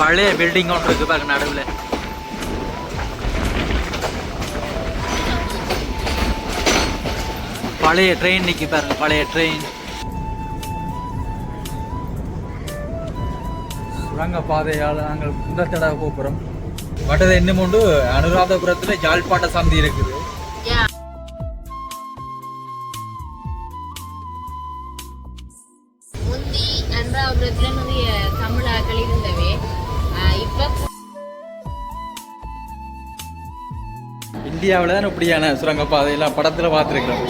பழைய பில்டிங் ஒன்று இருக்கு பாருங்க நடுவில். பழைய ட்ரெயின் நிற்கி பாருங்க பழைய ட்ரெயின் சுரங்க பாதையால் நாங்கள் இந்த தடவை போகிறோம் வட்டது இன்னும் உண்டு அனுராதபுரத்தில் ஜாழ்ப்பாட்ட சந்தி இருக்குது. இந்தியாவில் தான் இப்படியான சுரங்க பாதையெல்லாம் படத்தில் பார்த்துருக்குறோம்.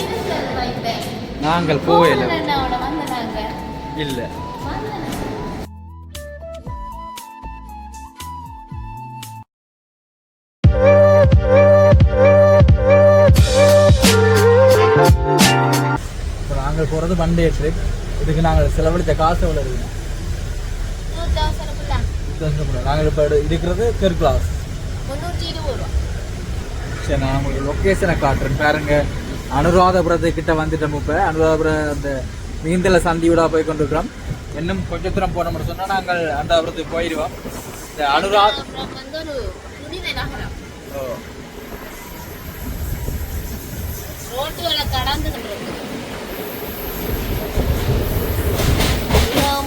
நாங்கள் போகல. இல்லை. நாங்கள் போகிறது ஒன் டே ட்ரிப் இதுக்கு நாங்கள் செலவழித்த காசு எவ்வளோ இருக்குங்க நாங்கள் இப்போ இருக்கிறது தெர் கிளாஸ் சரி நான் உங்களுக்கு லொக்கேஷனை காட்டுறேன். பாருங்க அனுராதபுரத்து கிட்ட வந்துட்டோம் இப்போ. அனுராதபுரம் அந்த மீந்தல சந்தியூடா போய் கொண்டிருக்கிறோம். இன்னும் கொஞ்ச தூரம் போனோம்னு சொன்னால் நாங்கள் அனுராதபுரத்துக்கு போயிடுவோம் இந்த அனுரா ஒரு ஓ, ரோட்டுகளை கடந்து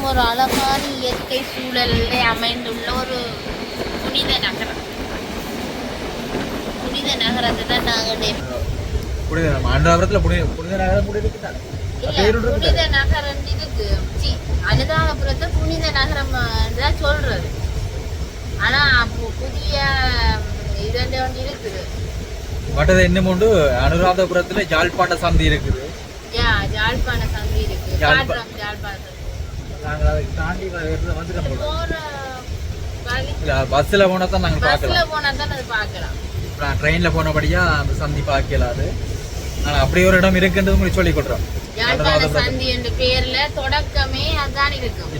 ஒரு அழகான இயற்கை சூழலில் அமைந்துள்ள ஒரு புனித நகரம். புனித நகரத்தை தான் நாங்கள் புனித அனுராதபுரத்தில் புனித புனித நகரம் இருக்குதானே? இருக்குது. புனித நகரம் இருக்கு சி, அனுதாபபுரத்தை புனித நகரம் தான் சொல்றது. ஆனா புதிய இதெல்லாம் ஒன்று இருக்குது? மற்றது இன்னும் உண்டு. அனுராதபுரத்தில் ஜாழ்ப்பாட்ட சந்தி இருக்குது. ஜாழ்ப்பாண சந்தி இருக்கு ஜாழ்ப்பாண நாங்கள் அதை தாண்டி வந்து பஸ்ஸில் போனால் தான் நாங்கள் பஸ்ல பார்க்கலாம். போனா தான் அது பார்க்கலாம். ட்ரெயினில் போனபடியாக அந்த சந்தி பார்க்கல அது. ஆனால் அப்படி ஒரு இடம் இருக்குன்றது உங்களுக்கு சொல்லி கொடுறோம் யாழ்ப்பாண சந்தி என்ற பேர்ல தொடக்கமே அதான் இருக்கும்.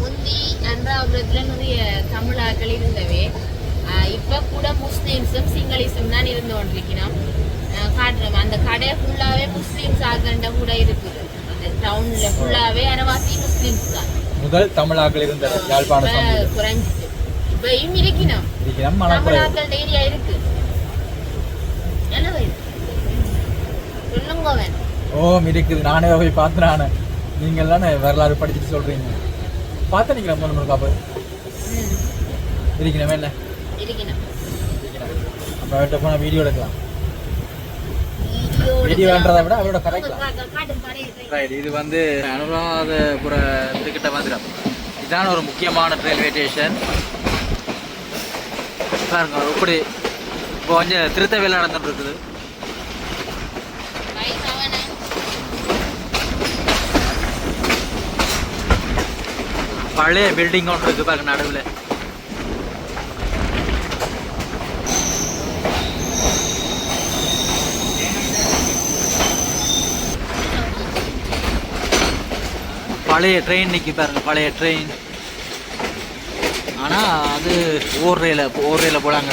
முந்தி அன்றாபுரத்துல நிறைய தமிழாக்கள் இருந்தவே இப்ப கூட முஸ்லிம்ஸும் சிங்களீஸும் தான் இருந்து கொண்டிருக்கிறோம். காட்டுறோம் அந்த கடை ஃபுல்லாவே முஸ்லிம்ஸ் ஆக்கண்ட கூட இருக்குது. அந்த டவுன்ல ஃபுல்லாவே அரவாசி முஸ்லிம்ஸ் தான். முதல் தமிழாக்கள் இருந்த யாழ்ப்பாண இப்ப சந்தி. குறைஞ்சிட்டு. இப்பயும் இருக்கணும் மனக்குறை தமிழாக்கள் ஏரியா இருக்கு. என்ன வயது சொல்லுங்க வேணும் ஓ இருக்குது நானே போய் பார்த்து நான். நீங்கள் தானே வரலாறு படிச்சுட்டு சொல்கிறீங்க பார்த்து நிற்கிறேன் மூணு மூணு காப்பு இருக்கணுமே என்ன? இருக்கணும் அப்போ அவர்கிட்ட போனால் வீடியோ எடுக்கலாம். வீடியோ வீடியோன்றதை விட அவரோட கரெக்ட் இது. வந்து அனுராதபுரத்துக்கிட்ட வந்துடும். இதான ஒரு முக்கியமான ரயில்வே ஸ்டேஷன் பாருங்க இப்படி இப்போ கொஞ்சம் திருத்த வேலை நடந்துட்டு இருக்குது. பழைய பில்டிங் ஒன்று இருக்கு பாருங்க நடுவில். பழைய ட்ரெயின் நிற்கி பாருங்க பழைய ட்ரெயின் ஆனால் அது ஓர் ரயில போடாங்க.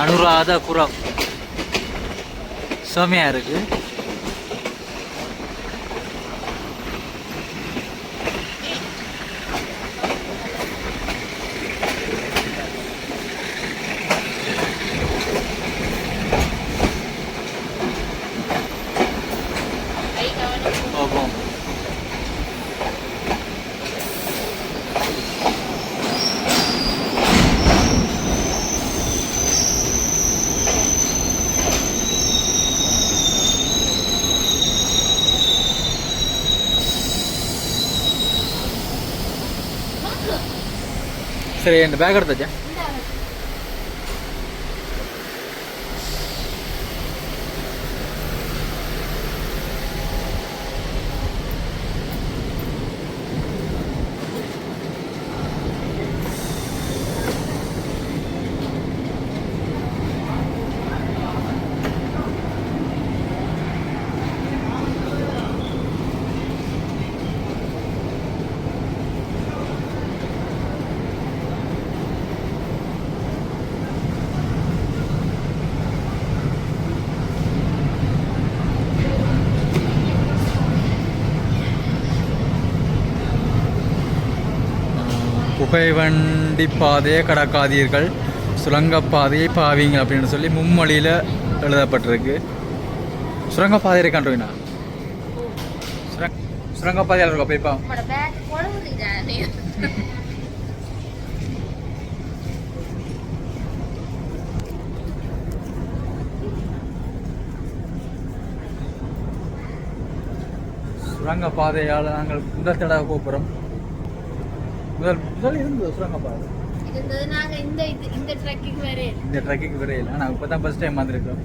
அனுராதபுரம் செமையாக இருக்குது பார்ப்போம் சரி இந்த பேக் எடுத்தாச்சா புகைவண்டி பாதையை கடக்காதீர்கள். சுரங்கப்பாதையை பாவீங்க அப்படின்னு சொல்லி மும்மொழியில் எழுதப்பட்டிருக்கு. சுரங்கப்பாதை இருக்கான்றீங்கண்ணா சுரங் சுரங்கப்பாதையில் இருக்கா போய்ப்பா சுரங்கப்பாதையால் நாங்கள் முதல் தடவை போகிறோம் முதல் இருந்தது சுரங்கப்பாதை இருந்தது. நாங்க இந்த இது இந்த ட்ரக்கிங் வேற இந்த ட்ரக்கிங் விரையில் நாங்கள் இப்போ தான் ஃபஸ்ட் டைம் வந்திருக்கோம்.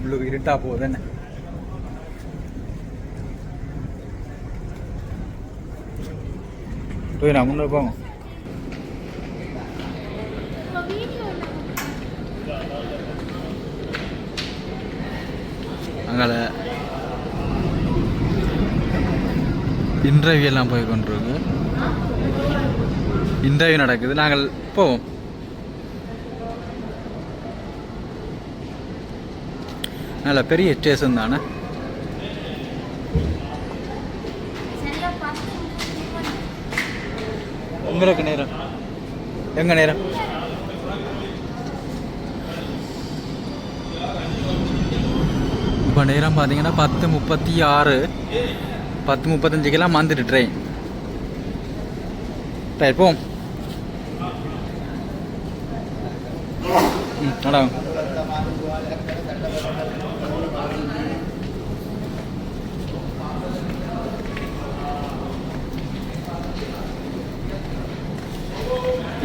உள்ளுக்கு இருட்டா போகுது என்ன? போய் நான் முன்னே போங்க அங்கால இன்டர்வியூ எல்லாம் போய் கொண்டிருக்கு. இன்டர்வியூ நடக்குது. நாங்கள் போவோம். நல்ல பெரிய ஸ்டேஷன் தானே? உங்களுக்கு நேரம். எங்க நேரம்? இப்போ நேரம் பார்த்தீங்கன்னா பத்து முப்பத்தி ஆறு. பத்து முப்பத்தஞ்சுக்கெல்லாம் வந்துட்டு ட்ரெயின் ரைட் போம் ம்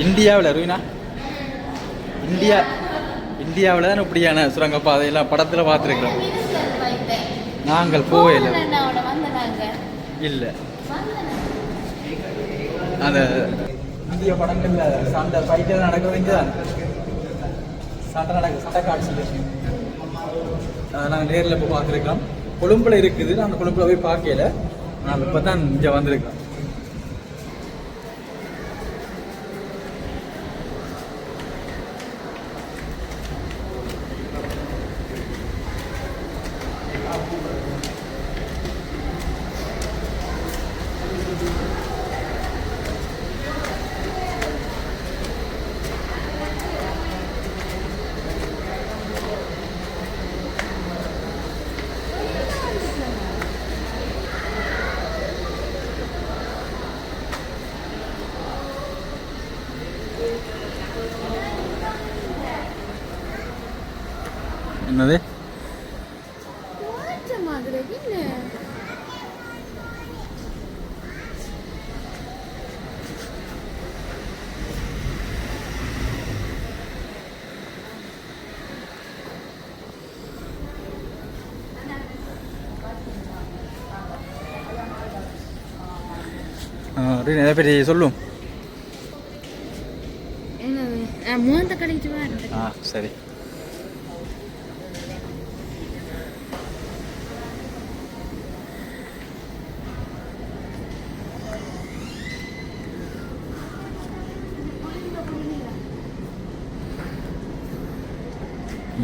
இந்தியாவில் ரூனா? இந்தியா இந்தியாவில் தான் இப்படியான சுரங்கப்பாதையெல்லாம் படத்தில் பார்த்துருக்குறோம். நாங்கள் போகல. இல்லை. அந்த இந்திய படங்கள்ல சண்டை ஃபைட்டு நடக்க வேண்டியதான் சண்டை நடக்க சண்டை காட்சி நாங்கள் நேரில் போய் பார்த்துருக்கோம் கொழும்புல இருக்குது. நான் அந்த கொழும்புல போய் பார்க்கல. நான் இப்போ தான் இங்கே வந்திருக்கோம் என்னது? நிறைய பேர் சொல்லும்? கடைக்கு வாரு ஆ சரி.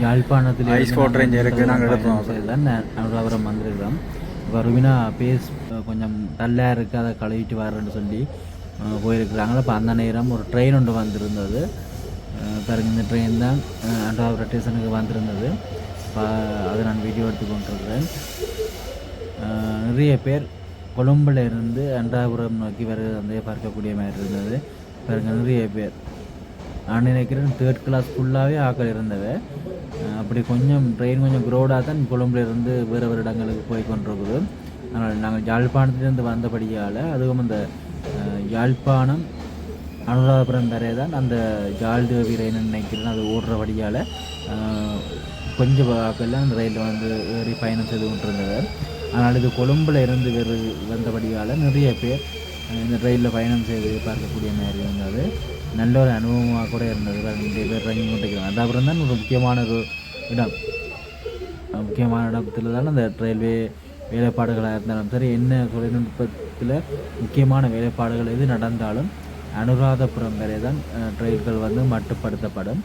யாழ்ப்பாணத்தில் Ice water இங்க இருக்கு, நாங்க எடுப்போம். தான் அனுராபுரம் வந்திருக்கிறோம் ருபினா பேஸ் கொஞ்சம் டல்லாக இருக்குது அதை கழுவிட்டு வரேன்னு சொல்லி போயிருக்கிறாங்களா இப்போ அந்த நேரம் ஒரு ட்ரெயின் ஒன்று வந்திருந்தது. பாருங்க இந்த ட்ரெயின் தான் அனுராபுரம் ஸ்டேஷனுக்கு வந்திருந்தது. அதை நான் வீடியோ எடுத்து கொண்டிருக்கிறேன். நிறைய பேர் கொழும்புல இருந்து அன்றாபுரம் நோக்கி வர அந்த பார்க்கக்கூடிய மாதிரி இருந்தது. பாருங்க நிறைய பேர். நான் நினைக்கிறேன் தேர்ட் கிளாஸ் ஃபுல்லாகவே ஆக்கள் இருந்தவ. அப்படி கொஞ்சம் ட்ரெயின் கொஞ்சம் க்ரௌடாக தான் கொழும்புலேருந்து வேறு வேறு இடங்களுக்கு போய் கொண்டிருக்குது. அதனால் நாங்கள் யாழ்ப்பாணத்துலேருந்து வந்தபடியால் அதுவும் அந்த யாழ்ப்பாணம் அனுராதபுரம் வரை தான் அந்த ஜால்தேவி ரயில் நினைக்கிறேன். அது ஓடுறபடியால் கொஞ்சம் வாக்கெல்லாம் அந்த ரயிலில் வந்து ஏறி பயணம் செய்து கொண்டிருந்தது. ஆனால் இது கொழும்புல இருந்து வேறு வந்தபடியால் நிறைய பேர் இந்த ரயிலில் பயணம் செய்து பார்க்கக்கூடிய மாதிரி இருந்தது. நல்ல ஒரு அனுபவமாக கூட இருந்தது நிறைய பேர் இறங்கி கொண்டிருக்கிறாங்க. அது அப்புறம் தான் ஒரு முக்கியமான ஒரு இடம். முக்கியமான இடத்துல தான் அந்த ரயில்வே வேலைப்பாடுகளாக இருந்தாலும் சரி என்ன தொழில்நுட்பத்தில் முக்கியமான வேலைப்பாடுகள் எது நடந்தாலும் அனுராதபுரம் வரை தான் ரயில்கள் வந்து மட்டுப்படுத்தப்படும்.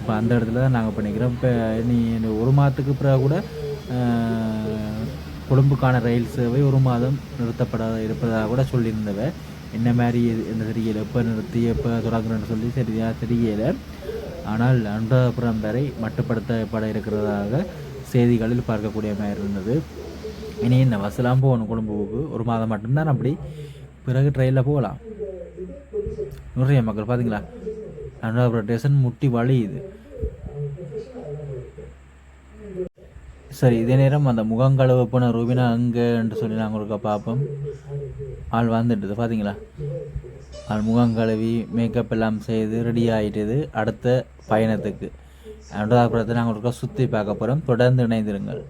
இப்போ அந்த இடத்துல தான் நாங்கள் பண்ணிக்கிறோம். இப்போ நீ ஒரு மாதத்துக்கு பிறகு கூட கொழும்புக்கான ரயில் சேவை ஒரு மாதம் நிறுத்தப்பட இருப்பதாக கூட சொல்லியிருந்தவ என்ன மாதிரி இது- என்ன தெரியல எப்போ நிறுத்தி எப்போ தொடங்குறேன்னு சொல்லி சரியாக தெரியல. ஆனால் அனுராதபுரம் வரை மட்டுப்படுத்தப்பட இருக்கிறதாக செய்திகளில் பார்க்கக்கூடிய மாதிரி இருந்தது. இனி இந்த பஸ்ஸெல்லாம் போகணும் கொழும்புக்கு ஒரு மாதம் மட்டும்தான் அப்படி. பிறகு ட்ரெயினில் போகலாம். நிறைய மக்கள் பார்த்தீங்களா அனுராதபுரம் ஸ்டேஷன் முட்டி வழியுது சரி இதே நேரம் அந்த முகங்கழுவ போன ரூபினா அங்கேன்னு சொல்லி நாங்கள் ஒருக்கா பார்ப்போம். ஆள் வந்துட்டுது பார்த்தீங்களா ஆள் முகங்கழுவி மேக்கப் எல்லாம் செய்து ரெடி ஆகிட்டது அடுத்த பயணத்துக்கு. அனுராதபுரத்தை நாங்கள் ஒருக்கா சுற்றி பார்க்க போகிறோம் தொடர்ந்து இணைந்திருங்கள்.